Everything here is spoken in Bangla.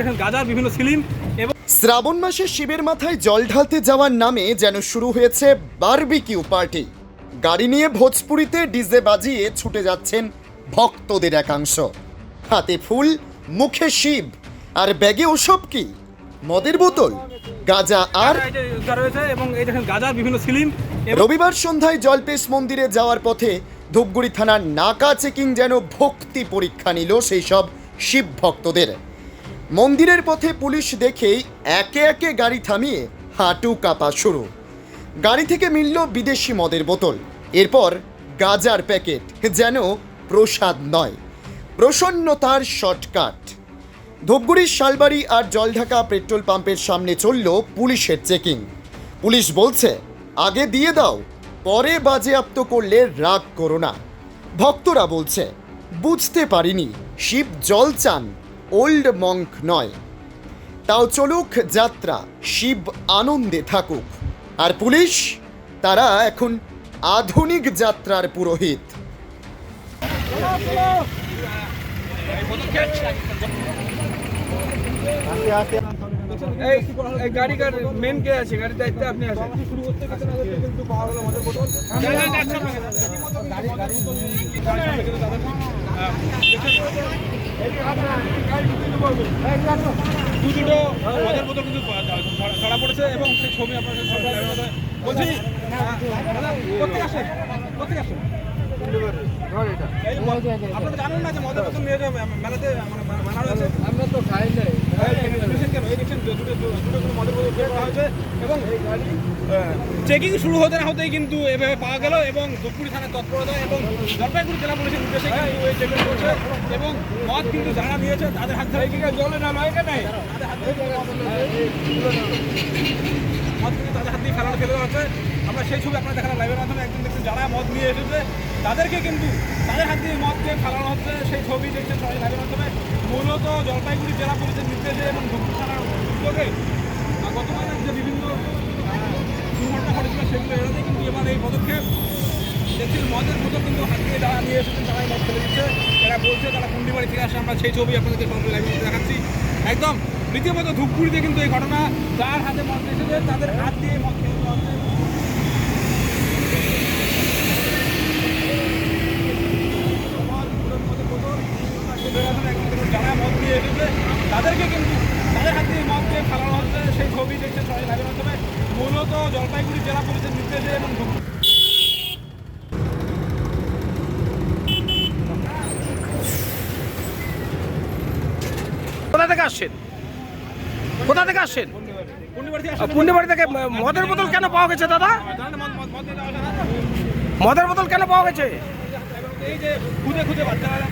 এখানে গাজার বিভিন্ন সিলিম এবং শ্রাবণ মাসে শিবের মাথায় জল ঢালতে যাওয়ার নামে যেন শুরু হয়েছে বারবিকিউ পার্টি। গাড়ি নিয়ে ভোজপুরিতে ডিজে বাজিয়ে ছুটে যাচ্ছেন ভক্তদের একাংশ। হাতে ফুল মুখে শিব আর ব্যাগে ওসব কি? মদের বোতল গাজা আর এই যে উদ্ধার হয়েছে এবং এই দেখেন গাজার বিভিন্ন সিলিম রবিবার সন্ধ্যায় জলপেশ মন্দিরে যাওয়ার পথে ধূপগুড়ি থানার নাকা চেকিং যেন ভক্তি পরীক্ষা নিল সেই সব শিব ভক্তদের। মন্দিরের পথে পুলিশ দেখেই একে একে গাড়ি থামিয়ে হাঁটু কাঁপা শুরু। গাড়ি থেকে মিলল বিদেশি মদের বোতল। এরপর গাজার প্যাকেট, যেন প্রসাদ নয়, প্রসন্নতার শর্টকাট। ধূপগুড়ির শালবাড়ি আর জলঢাকা পেট্রোল পাম্পের সামনে চলল পুলিশের চেকিং। পুলিশ বলছে, আগে দিয়ে দাও, পরে বাজেয়াপ্ত করলে রাগ করো না। ভক্তরা বলছে, বুঝতে পারিনি, শিব জল চান। ওল্ড মঙ্ক নয় তাও চলুক যাত্রা শিব আনন্দে থাকুক আর পুলিশ তারা এখন আধুনিক যাত্রার পুরোহিত এই এই মেন কে আছে গাড়ির দায়িত্বে আপনি শুরু করতে কিন্তু পাওয়া গেল দু দুটো মদের বোতল কিন্তু ধরা- ধরা পড়েছে এবং সেই ছবি আপনার। বলছি দাদা, কোথেকে আসেন কোথেকে আসেন আপনারা জানেন না যে মদের বোতল নিয়ে যাবে মেলাতে মানে মানা রয়েছে আমরা তো খাই নাই এবং চেকিং শুরু হতে না হতেই কিন্তু এভাবে পাওয়া গেল এবং ধূপগুড়ি থানার তৎপরতা এবং জলপাইগুড়ি জেলা পুলিশের নির্দেশে কিন্তু এই চেকিং করছে এবং মদ কিন্তু যারা নিয়েছে, তাদের হাত ধরে জলে না নয় কেন মদ কিন্তু তাদের হাত দিয়ে ফেলানো ফেলে হচ্ছে। আমরা সেই ছবি আপনারা দেখালাম লাইভের মাধ্যমে। একদিন দেখছেন, যারা মদ নিয়ে এসেছে, তাদেরকে কিন্তু তাদের হাত দিয়ে মদকে ফেলানো হচ্ছে। সেই ছবি দেখছেন সবাই লাইভের মাধ্যমে। মূলত জলপাইগুড়ি জেলা পুলিশের নির্দেশে এবং ধূপগুড়ি থানার উদ্যোগে আহ, গতকাল যে বিভিন্ন আহ, ঘটেছিল সেগুলো এড়াতে কিন্তু এবার এই পদক্ষেপ দেখছেন মদের মতো কিন্তু হাত দিয়ে যারা নিয়ে এসেছেন তারাই মদ ফেলে দিচ্ছে। এরা বলছে তারা কুন্ডিবাড়ি থেকে আসে, আমরা সেই ছবি আপনাদেরকে সঙ্গে লাইভে দেখাচ্ছি। একদম রীতিমতো ধূপগুড়িতে কিন্তু এই ঘটনা, যার হাতে মদ এসেছে, তাদের হাত দিয়ে মদ হচ্ছে। যারা মদ দিয়ে এসেছে, তাদেরকে কিন্তু, তাদের হাত দিয়ে মদকে ফেলানো হচ্ছে। সেই ছবি দেখছেন সবাই লাইভের মাধ্যমে মূলত জলপাইগুড়ি জেলা পুলিশের নির্দেশে এবং কোথা থেকে আসছেন? কোথা থেকে আসছেন? থেকে পুণ্যবাড়ি থেকে মদের বোতল কেন পাওয়া গেছে দাদা? মদের বোতল কেন পাওয়া গেছে? এই যে খুঁজে খুঁজে বাচ্চারা